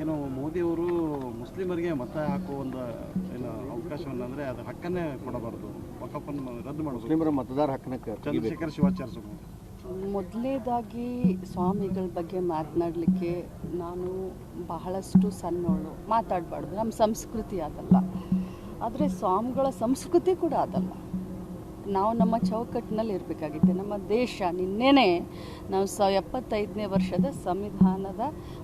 ಏನು ಮೋದಿಯವರು ಮುಸ್ಲಿಮರಿಗೆ ಮತ ಹಾಕುವ ಒಂದು ಏನು ಅವಕಾಶವನ್ನು ಅಂದರೆ ಅದರ ಹಕ್ಕನ್ನೇ ಕೊಡಬಾರ್ದು. ವಕಫನ್ನು ರದ್ದು ಮಾಡಬೇಕು. ಮುಸ್ಲಿಮರ ಮತದಾರ ಹಕ್ಕನ್ನ. ಚಂದ್ರಶೇಖರ್ ಶಿವಾಚಾರ್ಯ ಮೊದಲನೇದಾಗಿ ಸ್ವಾಮಿಗಳ ಬಗ್ಗೆ ಮಾತನಾಡಲಿಕ್ಕೆ ನಾನು ಬಹಳಷ್ಟು ಸಣ್ಣವಳು ಮಾತಾಡಬಾರ್ದು. ನಮ್ಮ ಸಂಸ್ಕೃತಿ ಅದಲ್ಲ. ಆದರೆ ಸ್ವಾಮಿಗಳ ಸಂಸ್ಕೃತಿ ಕೂಡ ಅದಲ್ಲ. ನಾವು ನಮ್ಮ ಚೌಕಟ್ಟಿನಲ್ಲಿ ಇರಬೇಕಾಗಿತ್ತು. ನಮ್ಮ ದೇಶ ನಿನ್ನೆನೇ ನಾವು ಸ ಎಪ್ಪತ್ತೈದನೇ ವರ್ಷದ ಸಂವಿಧಾನದ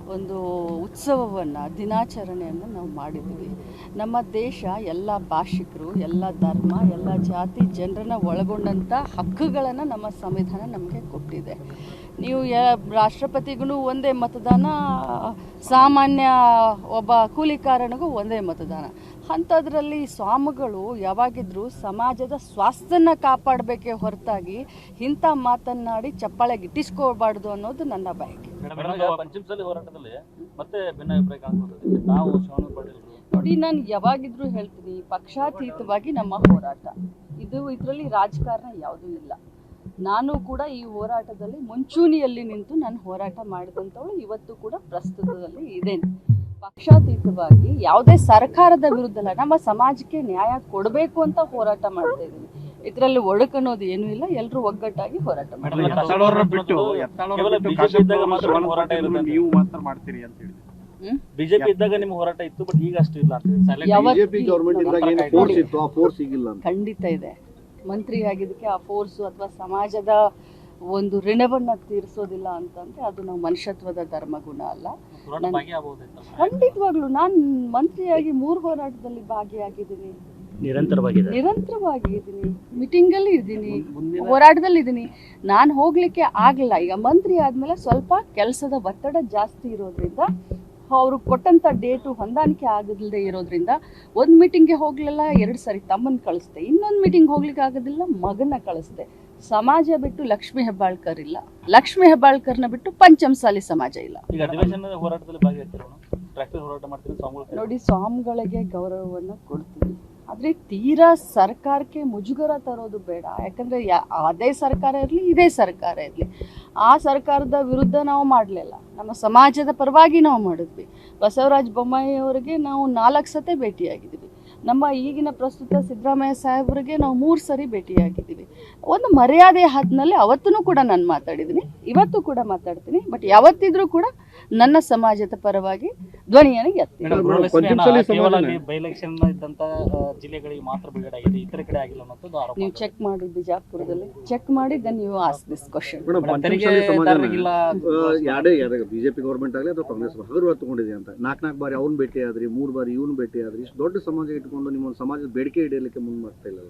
ಒಂದು ಉತ್ಸವವನ್ನು, ದಿನಾಚರಣೆಯನ್ನು ನಾವು ಮಾಡಿದ್ದೀವಿ ನಮ್ಮ ದೇಶ ಎಲ್ಲ ಭಾಷಿಕರು, ಎಲ್ಲ ಧರ್ಮ, ಎಲ್ಲ ಜಾತಿ ಜನರನ್ನ ಒಳಗೊಂಡಂಥ ಹಕ್ಕುಗಳನ್ನು ನಮ್ಮ ಸಂವಿಧಾನ ನಮಗೆ ಕೊಟ್ಟಿದೆ. ನೀವು ಯ, ರಾಷ್ಟ್ರಪತಿಗೂ ಒಂದೇ ಮತದಾನ, ಸಾಮಾನ್ಯ ಒಬ್ಬ ಕೂಲಿಕಾರನಿಗೂ ಒಂದೇ ಮತದಾನ. ಅಂಥದ್ರಲ್ಲಿ ಸ್ವಾಮಿಗಳು ಯಾವಾಗಿದ್ರೂ ಸಮಾಜದ ಸ್ವಾಸ್ಥ್ಯನ ಕಾಪಾಡಬೇಕೇ ಹೊರತಾಗಿ ಇಂಥ ಮಾತನ್ನಾಡಿ ಚಪ್ಪಾಳೆ ಗಿಟ್ಟಿಸ್ಕೋಬಾರ್ದು ಅನ್ನೋದು ನನ್ನ ಬಯಕೆ. ಹೋರಾಟದಲ್ಲಿ ಮತ್ತೆ ನೋಡಿ ನಾನು ಯಾವಾಗಿದ್ರೂ ಹೇಳ್ತೀನಿ ಪಕ್ಷಾತೀತವಾಗಿ ನಮ್ಮ ಹೋರಾಟ. ಇದು ಇದರಲ್ಲಿ ರಾಜಕಾರಣ ಯಾವುದೂ ಇಲ್ಲ. ನಾನು ಕೂಡ ಈ ಹೋರಾಟದಲ್ಲಿ ಮುಂಚೂಣಿಯಲ್ಲಿ ನಿಂತು ನಾನು ಹೋರಾಟ ಮಾಡಿದಂಥವಳು ಇವತ್ತು ಕೂಡ ಪ್ರಸ್ತುತದಲ್ಲಿ ಇದ್ದೇನೆ ಪಕ್ಷಾತೀತವಾಗಿ ಯಾವುದೇ ಸರ್ಕಾರದ ವಿರುದ್ಧ ನಮ್ಮ ಸಮಾಜಕ್ಕೆ ನ್ಯಾಯ ಕೊಡಬೇಕು ಅಂತ ಹೋರಾಟ ಮಾಡ್ತಾ ಇದ್ದೀನಿ. ಇದರಲ್ಲಿ ಒಡಕನ್ನೋದು ಏನೂ ಇಲ್ಲ ಎಲ್ಲರೂ ಒಗ್ಗಟ್ಟಾಗಿ ಹೋರಾಟ ಮಾಡ್ತಾರೆ. ಬಿಟ್ಟು ಕೇವಲ ಎತ್ತಾಳವ್ರನ್ನ ಇದ್ದಾಗ ಮಾತ್ರ ಹೋರಾಟ ಇರುತ್ತೆ. ನೀವು ಮಾತ್ರ ಮಾಡ್ತೀರಿ ಅಂತ ಹೇಳಿ ಬಿಜೆಪಿ ಇದ್ದಾಗ ನಿಮ್ಗೆ ಹೋರಾಟ ಇತ್ತು ಬಟ್ ಈಗ ಅಷ್ಟು ಇಲ್ಲ ಅಂತ silent ಬಿಜೆಪಿ ಗೌರ್ಮೆಂಟ್ ಇದ್ದಾಗ ಏನು ಫೋರ್ಸ್ ಇತ್ತು? ಆ ಫೋರ್ಸ್ ಈಗಿಲ್ಲ ಅಂತ. ಖಂಡಿತ ಇದೆ. ಮಂತ್ರಿ ಆಗಿದ್ದಕ್ಕೆ ಆ ಫೋರ್ಸ್ ಅಥವಾ ಸಮಾಜದ ಒಂದು ಋಣವನ್ನ ತೀರಿಸೋದಿಲ್ಲ ಅಂತಂದ್ರೆ ಅದು ನಾವು ಮನುಷ್ಯತ್ವದ ಧರ್ಮಗುಣ ಅಲ್ಲ. ಖಂಡಿತವಾಗ್ಲು ನನ್- ಖಂಡಿತವಾಗ್ಲೂ. ನಾನು ಮಂತ್ರಿಯಾಗಿ ಮೂರು ಹೋರಾಟದಲ್ಲಿ ಭಾಗಿಯಾಗಿದ್ದೀನಿ. ನಿರಂತರವಾಗಿದೆ ಮೀಟಿಂಗ್ ಮೀಟಿಂಗಲ್ಲಿ ಇದ್ದೀನಿ. ಹೋರಾಟದಲ್ಲಿ ಇದ್ದೀನಿ ನಾನು ಹೋಗ್ಲಿಕ್ಕೆ ಆಗಲ್ಲ ಈಗ ಮಂತ್ರಿ ಆದ್ಮೇಲೆ ಸ್ವಲ್ಪ ಕೆಲಸದ ಒತ್ತಡ ಜಾಸ್ತಿ ಇರೋದ್ರಿಂದ ಅವ್ರು ಕೊಟ್ಟಂತ ಡೇಟು ಹೊಂದಾಣಿಕೆ ಆಗದಿಲ್ಲದೆ ಇರೋದ್ರಿಂದ ಒಂದು ಮೀಟಿಂಗ್ಗೆ ಹೋಗ್ಲಿಲ್ಲ ಎರಡು ಸಾರಿ ತಮ್ಮನ್ನ ಕಳಿಸ್ದೆ. ಇನ್ನೊಂದು ಮೀಟಿಂಗ್ ಹೋಗ್ಲಿಕ್ಕೆ ಆಗೋದಿಲ್ಲ ಮಗನ ಕಳಿಸ್ದೆ. ಸಮಾಜ ಬಿಟ್ಟು ಲಕ್ಷ್ಮೀ ಹೆಬ್ಬಾಳ್ಕರ್ ಇಲ್ಲ. ಲಕ್ಷ್ಮೀ ಹೆಬ್ಬಾಳ್ಕರ್ನ ಬಿಟ್ಟು ಪಂಚಮಸಾಲಿ ಸಮಾಜ ಇಲ್ಲ. ನೋಡಿ ಸ್ವಾಮಿಗಳಿಗೆ ಗೌರವವನ್ನು ಕೊಡ್ತೀವಿ ಆದರೆ ತೀರಾ ಸರ್ಕಾರಕ್ಕೆ ಮುಜುಗರ ತರೋದು ಬೇಡ. ಯಾಕಂದರೆ ಯಾ, ಅದೇ ಸರ್ಕಾರ ಇರಲಿ, ಇದೇ ಸರ್ಕಾರ ಇರಲಿ. ಆ ಸರ್ಕಾರದ ವಿರುದ್ಧ ನಾವು ಮಾಡಲಿಲ್ಲ. ನಮ್ಮ ಸಮಾಜದ ಪರವಾಗಿ ನಾವು ಮಾಡಿದ್ವಿ. ಬಸವರಾಜ ಬೊಮ್ಮಾಯಿ ಅವರಿಗೆ ನಾವು ನಾಲ್ಕು ಸತೆ ಭೇಟಿಯಾಗಿದ್ದೀವಿ ನಮ್ಮ ಈಗಿನ ಪ್ರಸ್ತುತ ಸಿದ್ದರಾಮಯ್ಯ ಸಾಹೇಬರಿಗೆ ನಾವು ಮೂರು ಸರಿ ಭೇಟಿಯಾಗಿದ್ದೀವಿ ಒಂದು ಮರ್ಯಾದೆ ಹದ್ನಲ್ಲಿ ಅವತ್ತೂ ಕೂಡ ನಾನು ಮಾತಾಡಿದ್ದೀನಿ. ಇವತ್ತು ಕೂಡ ಮಾತಾಡ್ತೀನಿ. ಬಟ್ ಯಾವತ್ತಿದ್ರೂ ಕೂಡ ನನ್ನ ಸಮಾಜದ ಪರವಾಗಿ ಧ್ವನಿಯನ್ನು ಎತ್ತಿ. ಬೈ ಎಲೆಕ್ಷನ್ ಇದ್ದಂತ ಜಿಲ್ಲೆಗಳಿಗೆ ಮಾತ್ರ ಬಿಡುಗಡೆ ಆಗಿದೆ ಇತರ ಕಡೆ ಆಗಿಲ್ಲ ಅನ್ನೋದು ನೀವು ಚೆಕ್ ಮಾಡಿ ಬಿಜಾಪುರದಲ್ಲಿ. ಚೆಕ್ ಮಾಡಿ then you ask this question ಯಾರೇ ಬಿಜೆಪಿ ಗೌರ್ಮೆಂಟ್ ಆಗಲಿ ಅಥವಾ ಕಾಂಗ್ರೆಸ್ ಹಗುರ ತಗೊಂಡಿದೆ ಅಂತ. ನಾಲ್ಕು ನಾಲ್ಕು ಬಾರಿ ಅವ್ನು ಭೇಟಿ ಆದ್ರಿ ಮೂರು ಬಾರಿ ಇವನು ಭೇಟಿ ಆದ್ರಿ ಇಷ್ಟು ದೊಡ್ಡ ಸಮಾಜ ಇಟ್ಕೊಂಡು ನಿಮ್ಮ ಒಂದು ಸಮಾಜದ ಬೇಡಿಕೆ ಇಡಲಿಕ್ಕೆ ಮುಂದೆ ಮಾಡ್ತಾ ಇಲ್ಲ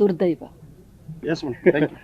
ದುರ್ದೈವ. Yes, ma'am. Thank you.